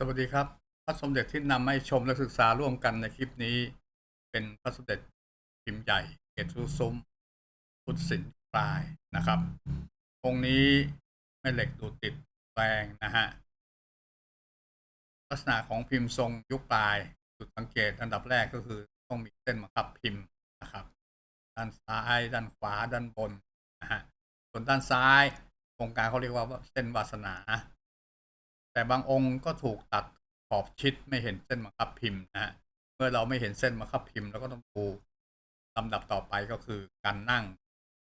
สวัสดีครับพระสมเด็จที่นำมาให้ชมและศึกษาร่วมกันในคลิปนี้ เป็นพระสมเด็จพิมพ์ใหญ่เกตุซุ้มพุทธศิลป์ปลายนะครับองค์นี้แม่เหล็กดูดติดแปลงนะฮะลักษณะของพิมพ์ทรงยุคปลายจุดสังเกตอันดับแรกก็คือต้องมีเส้นบังคับพิมพ์นะครับ ด้านซ้ายด้านขวาด้านบนนะฮะส่วนด้านซ้ายโครงการเขาเรียกว่าเส้นวาสนา แต่บางองค์ก็ถูกตัดขอบชิดไม่เห็นเส้นบังคับพิมพ์นะฮะเมื่อเราไม่เห็นเส้นบังคับพิมพ์เราก็ต้องดูลำดับต่อไปก็คือการนั่ง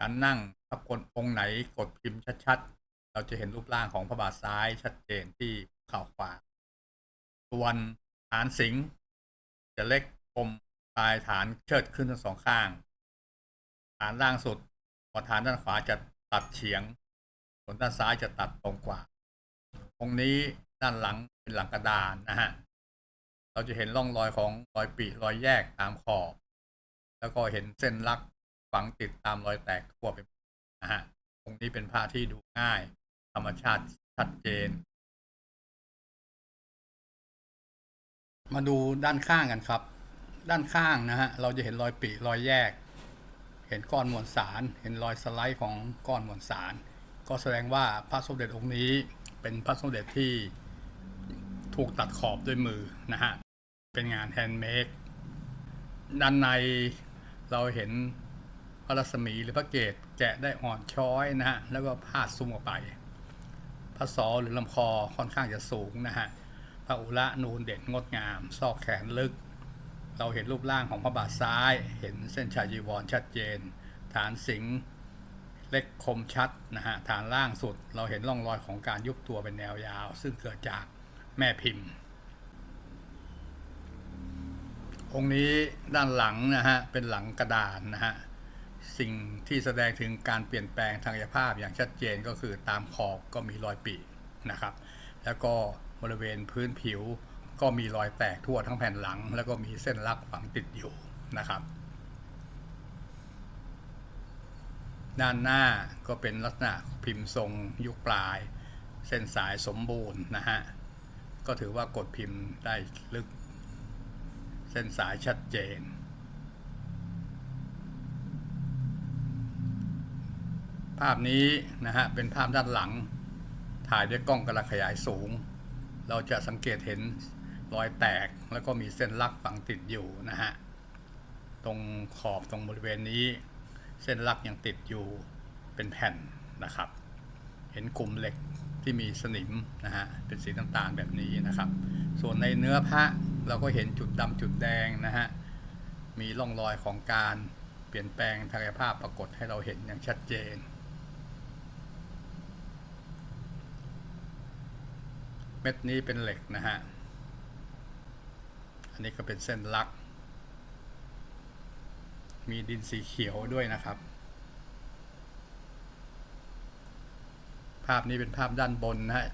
การนั่งถ้ากดองค์ไหนกดพิมพ์ชัดๆ เราจะเห็นรูปร่างของพระบาทซ้ายชัดเจนที่เข่าขวาส่วนฐานสิงจะเล็กคมปลายฐานเชิดขึ้นทั้งสองข้าง ฐานล่างสุดพอฐานด้านขวาจะตัดเฉียงส่วนด้านซ้ายจะตัดตรงกว่า องนี้ด้านหลังเป็นหลังกระดานนะฮะ เราจะเห็นร่องรอยของรอยปีรอยแยกตามขอบ แล้วก็เห็นเส้นลักฝังติดตามรอยแตกทั่วไปนะฮะตรงนี้เป็นผ้าที่ดูง่าย ธรรมชาติชัดเจน มาดูด้านข้างกันครับ ด้านข้างนะฮะเราจะเห็นรอยปีรอยแยก เห็นก้อนมวลสาร เห็นรอยสไลด์ของก้อนมวลสาร ก็แสดงว่าพระสมเด็จองค์นี้ เป็นพระสมเด็จที่ถูกตัดขอบด้วยมือนะฮะ เป็นงานแฮนด์เมดด้านในเราเห็นพระรัศมีหรือพระเกศแกะได้อ่อนช้อยนะฮะ แล้วก็พาดซุ้มออกไป พระศอหรือลำคอค่อนข้างจะสูงนะฮะ พระอุระนูนเด่นงดงาม ซอกแขนลึก เราเห็นรูปร่างของพระบาทซ้าย เห็นเส้นชายจีวรชัดเจน ฐานสิงห์ เล็กคมชัดนะฮะฐานล่างสุด เราเห็นร่องรอยของการยุบตัวเป็นแนวยาว ซึ่งเกิดจากแม่พิมพ์ องค์นี้ด้านหลังนะฮะเป็นหลังกระดานนะฮะสิ่งที่แสดงถึงการเปลี่ยนแปลงทางกายภาพอย่างชัดเจนก็คือตามขอบก็มีรอยปีนะครับ แล้วก็บริเวณพื้นผิวก็มีรอยแตกทั่วทั้งแผ่นหลัง แล้วก็มีเส้นลักฝังติดอยู่นะครับ ด้านหน้าก็เป็นลักษณะพิมพ์ทรงยุคปลาย เส้นสายสมบูรณ์นะฮะ ก็ถือว่ากดพิมพ์ได้ลึก เส้นสายชัดเจน ภาพนี้นะฮะ เป็นภาพด้านหลัง ถ่ายด้วยกล้องกระขยายสูง เราจะสังเกตเห็นรอยแตกแล้วก็มีเส้นลักฝังติดอยู่นะฮะ ตรงขอบตรงบริเวณนี้ เส้นลักยังติดอยู่เป็นแผ่นนะครับ เห็นกลุ่มเหล็กที่มีสนิมนะฮะเป็นสีน้ำตาลแบบนี้นะครับ ส่วนในเนื้อพระเราก็เห็นจุดดำจุดแดงนะฮะมีร่องรอยของการเปลี่ยนแปลงทางกายภาพปรากฏให้เราเห็นอย่างชัดเจน เม็ดนี้เป็นเหล็กนะฮะอันนี้ก็เป็นเส้นลัก มีดินสีเขียวด้วยนะครับ ภาพนี้เป็นภาพด้านบนนะฮะ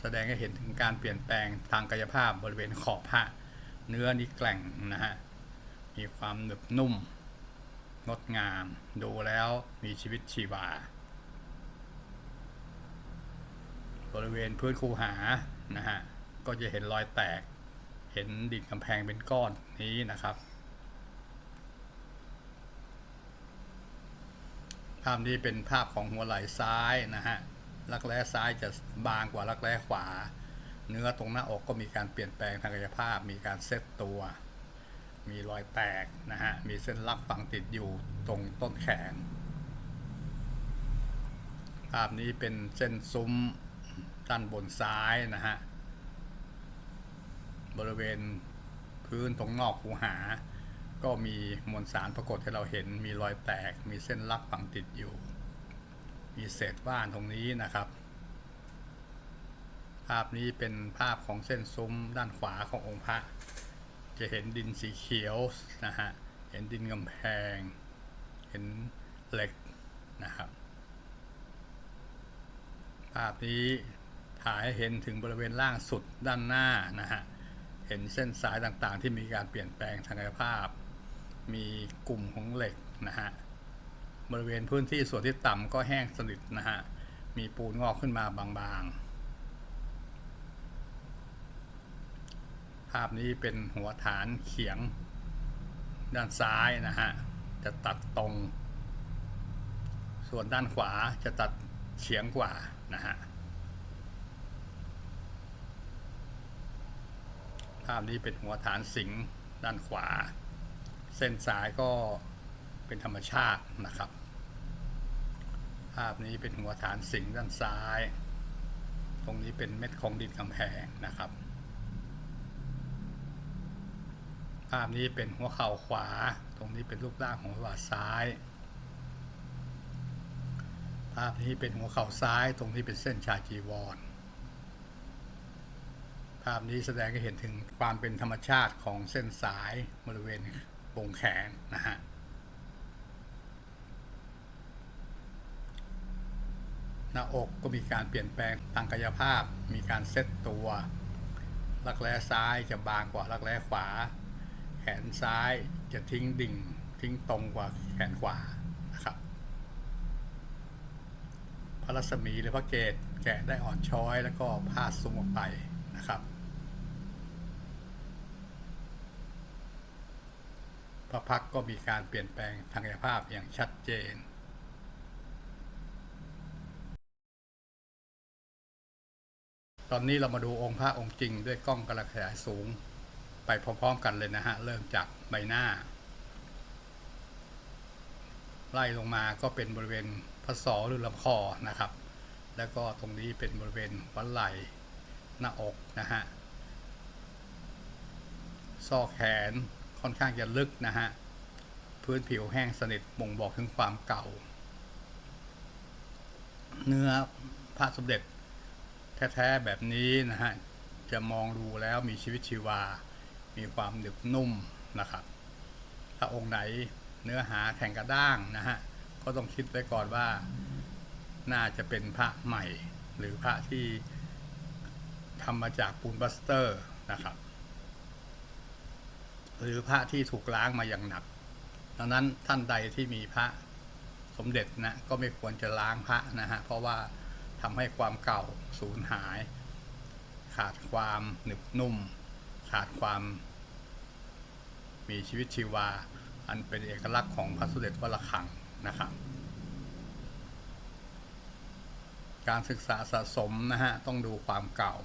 แสดงให้เห็นถึงการเปลี่ยนแปลงทางกายภาพบริเวณขอบผ้าเนื้อนี่แกร่งนะฮะ มีความหนึบนุ่มงดงาม ดูแล้วมีชีวิตชีวา บริเวณพื้นคูหานะฮะ ก็จะเห็นรอยแตก เห็นดินกำแพงเป็นก้อนนี้นะครับ ภาพนี้เป็นภาพของหัวไหล่ซ้ายนะฮะรักแร้ซ้ายจะบางกว่ารักแร้ขวา เนื้อตรงหน้าอกก็มีการเปลี่ยนแปลงทางกายภาพ มีการเซตตัว มีรอยแตกนะฮะมีเส้นลักฝังติดอยู่ตรงต้นแขนภาพนี้เป็นเส้นซุ้มด้านบนซ้ายนะฮะบริเวณพื้นตรงนอกคูหา ก็มีมวลสารปรากฏให้เราเห็น มีรอยแตก มีเส้นลักฝังติดอยู่ มีเศษว่านตรงนี้นะครับ ภาพนี้เป็นภาพของเส้นซุ้มด้านขวาขององค์พระ จะเห็นดินสีเขียวนะฮะ เห็นดินกำแพง เห็นเหล็กนะครับ ภาพนี้ถ่ายให้เห็นถึงบริเวณล่างสุดด้านหน้านะฮะเห็นเส้นสายต่างๆ ที่มีการเปลี่ยนแปลงทางกายภาพ มีกลุ่มของเหล็กนะฮะบริเวณพื้นที่ส่วนที่ต่ำก็แห้งสนิทนะฮะมีปูนงอกขึ้นมาบางๆ ภาพนี้เป็นหัวฐานเขียงด้านซ้ายนะฮะจะตัดตรง ส่วนด้านขวาจะตัดเฉียงกว่านะฮะภาพนี้เป็นหัวฐานสิงด้านขวา เส้นสายก็เป็นธรรมชาตินะครับ ภาพนี้เป็นหัวฐานสิงด้านซ้าย ตรงนี้เป็นเม็ดของดินกำแพงนะครับ ภาพนี้เป็นหัวเข่าขวา ตรงนี้เป็นรูปร่างของหัวซ้าย ภาพนี้เป็นหัวเข่าซ้าย ตรงนี้เป็นเส้นชาจีวรภาพนี้แสดงให้เห็นถึงความเป็นธรรมชาติของเส้นสายบริเวณ วงแขนนะฮะหน้าอกก็มีการเปลี่ยนแปลงทางกายภาพ มีการเซตตัวรักแร้ซ้ายจะบางกว่ารักแร้ขวา แขนซ้ายจะทิ้งดิ่ง ทิ้งตรงกว่าแขนขวานะครับพระรัศมีหรือพระเกศแกะได้อ่อนช้อยแล้วก็พาดซุ้มออกไปนะครับ พระพักก็มีการเปลี่ยนแปลงทางกายภาพอย่างชัดเจนตอนนี้เรามาดูองค์พระองค์จริงด้วยกล้องกระขยายสูง ไปพร้อมๆกันเลยนะฮะ เริ่มจากใบหน้า ไล่ลงมาก็เป็นบริเวณพระศอหรือลำคอนะครับ แล้วก็ตรงนี้เป็นบริเวณหัวไหล่หน้าอกนะฮะซอกแขน ค่อนข้างจะลึกนะฮะ พื้นผิวแห้งสนิทบ่งบอกถึงความเก่า เนื้อพระสมเด็จแท้ๆแบบนี้นะฮะ จะมองดูแล้วมีชีวิตชีวา มีความหนึบนุ่มนะครับ ถ้าองค์ไหนเนื้อหาแข็งกระด้างนะฮะ ก็ต้องคิดไว้ก่อนว่าน่าจะเป็นพระใหม่ หรือพระที่ทำมาจากปูนบัสเตอร์นะครับ หรือพระที่ถูกล้างมาอย่างหนัก ดังนั้นท่านใดที่มีพระสมเด็จนะก็ไม่ควรจะล้างพระนะฮะเพราะว่าทำให้ความเก่าสูญหาย ขาดความหนึบนุ่ม ขาดความ มีชีวิตชีวา อันเป็นเอกลักษณ์ของพระสมเด็จวัดระฆังนะครับ การศึกษาสะสมนะฮะต้องดูความเก่า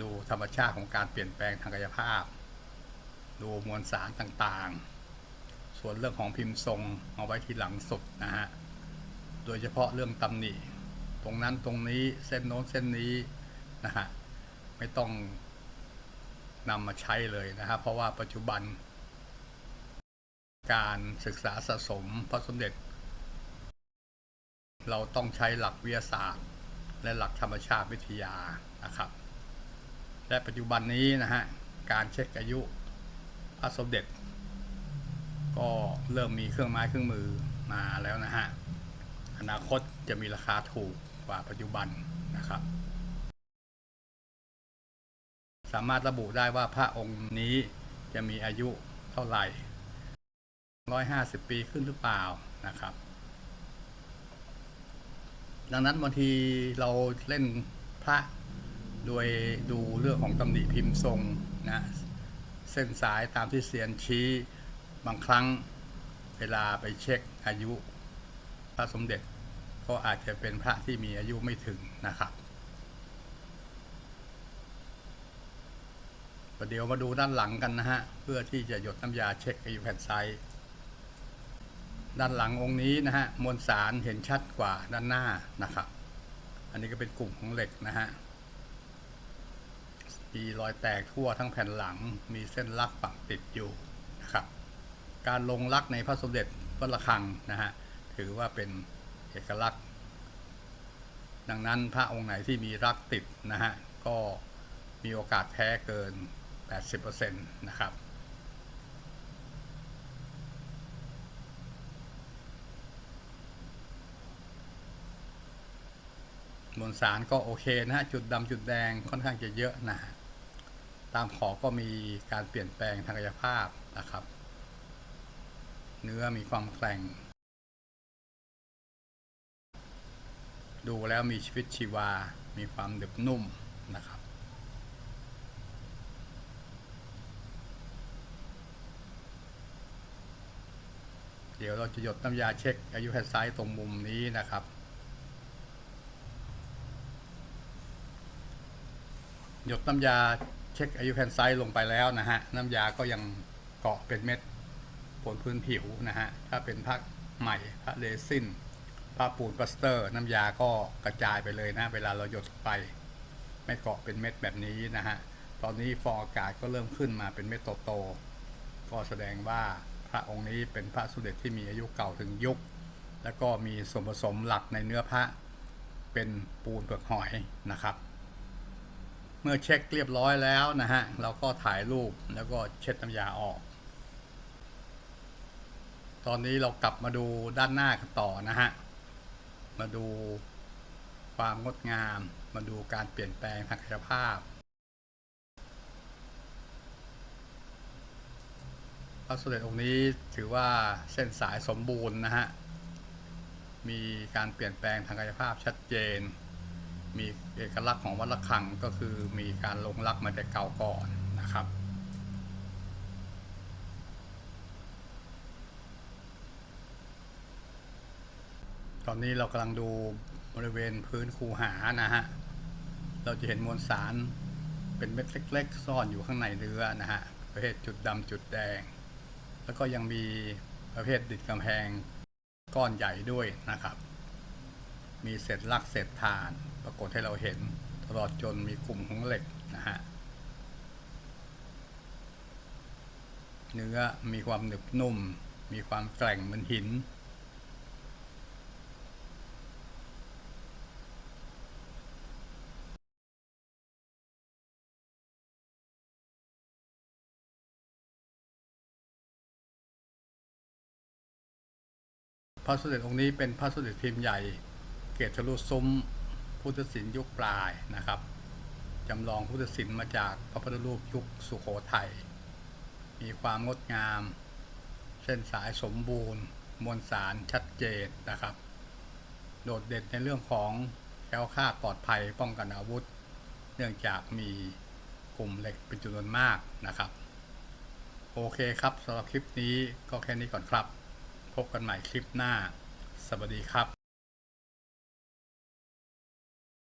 ดูธรรมชาติของการเปลี่ยนแปลงทางกายภาพ ดูมวลสารต่างๆ ส่วนเรื่องของพิมพ์ทรงเอาไว้ทีหลังสุดนะฮะ โดยเฉพาะเรื่องตำหนิ ตรงนั้นตรงนี้เส้นโน้นเส้นนี้นะฮะ ไม่ต้องนำมาใช้เลยนะครับเพราะว่าปัจจุบัน การศึกษาสะสมพระสมเด็จ เราต้องใช้หลักวิทยาศาสตร์ และหลักธรรมชาติวิทยานะครับ และปัจจุบันนี้นะฮะ การเช็คอายุ พระสมเด็จ ก็เริ่มมีเครื่องไม้เครื่องมือมาแล้วนะฮะ อนาคตจะมีราคาถูกกว่าปัจจุบันนะครับ สามารถระบุได้ว่าพระองค์นี้จะมีอายุเท่าไหร่ 150 ปีขึ้นหรือเปล่านะครับ ดังนั้นบางทีเราเล่นพระโดยดูเรื่องของตำหนิพิมพ์ทรงนะ เส้นสายตามที่เซียนชี้ บางครั้งเวลาไปเช็คอายุ พระสมเด็จก็อาจจะเป็นพระที่มีอายุไม่ถึงนะครับประเดี๋ยวมาดูด้านหลังกันนะฮะ เพื่อที่จะหยดน้ำยาเช็คอายุแผ่นไซส์ด้านหลังองค์นี้นะฮะมวลสารเห็นชัดกว่าด้านหน้านะครับ อันนี้ก็เป็นกลุ่มของเหล็กนะฮะ มีรอยแตกทั่วทั้งแผ่นหลัง มีเส้นลักฝังติดอยู่นะครับ การลงลักในพระสมเด็จวัดระฆังนะฮะถือว่าเป็นเอกลักษณ์ ดังนั้นพระองค์ไหนที่มีรักติดนะฮะก็มีโอกาสแท้เกิน 80%นะครับมวลสารก็โอเคนะฮะ จุดดำจุดแดงค่อนข้างจะเยอะนะฮะ ตามขอก็มีการเปลี่ยนแปลงทางกายภาพนะครับ เนื้อมีความแข็ง ดูแล้วมีชีวิตชีวา มีความดึบนุ่มนะครับ เดี๋ยวเราจะหยดน้ำยาเช็คอายุแฮนซต์ตรงมุมนี้นะครับหยดน้ำยา เช็คอายุแฮนไซต์ลงไปแล้วนะฮะน้ำยาก็ยังเกาะเป็นเม็ดบนพื้นผิวนะฮะถ้าเป็นผ้าใหม่ผ้าเรซินผ้าปูนปลาสเตอร์ น้ำยาก็กระจายไปเลยนะเวลาเราหยดไป ไม่เกาะเป็นเม็ดแบบนี้นะฮะตอนนี้ฟองอากาศก็เริ่มขึ้นมาเป็นเม็ดโตๆก็แสดงว่าพระองค์นี้เป็นพระสมเด็จที่มีอายุเก่าถึงยุค แล้วก็มีส่วนผสมหลักในเนื้อพระเป็นปูนเปลือกหอยนะครับ เมื่อเช็คเรียบร้อยแล้วนะฮะ เราก็ถ่ายรูปแล้วก็เช็ดน้ำยาออก ตอนนี้เรากลับมาดูด้านหน้ากันต่อนะฮะ มาดูความงดงาม มาดูการเปลี่ยนแปลงทางกายภาพ พระสมเด็จองค์นี้ถือว่าเส้นสายสมบูรณ์นะฮะ มีการเปลี่ยนแปลงทางกายภาพชัดเจน มีเอกลักษณ์ของวัดระฆังก็คือมีการลงรักมาแต่เก่าก่อนนะครับ ตอนนี้เรากำลังดูบริเวณพื้นคูหานะฮะ เราจะเห็นมวลสารเป็นเม็ดเล็ก ๆ ซ่อนอยู่ข้างในเนื้อนะฮะ ประเภทจุดดำจุดแดง แล้วก็ยังมีประเภทดิดกำแพงก้อนใหญ่ด้วยนะครับ มีเศษลักเศษฐาน ปรากฏให้เราเห็นตลอดจนมีกลุ่มของเหล็กนะฮะเนื้อมีความหนึบนุ่ม มีความแกร่งเหมือนหิน พระสมเด็จองค์นี้เป็นพระสมเด็จพิมพ์ใหญ่ กศทะลุซุ้มพุทธศิลป์ยุคปลายนะครับจำลองพุทธศิลป์มาจากพระพุทธรูปยุคสุโขทัยมีความงดงาม เส้นสายสมบูรณ์ มวลสารชัดเจนนะครับ โดดเด่นในเรื่องของแคล้วคลาดปลอดภัยป้องกันอาวุธ เนื่องจากมีกลุ่มเหล็กเป็นจำนวนมากนะครับ โอเคครับสำหรับคลิปนี้ก็แค่นี้ก่อนครับ พบกันใหม่คลิปหน้า สวัสดีครับ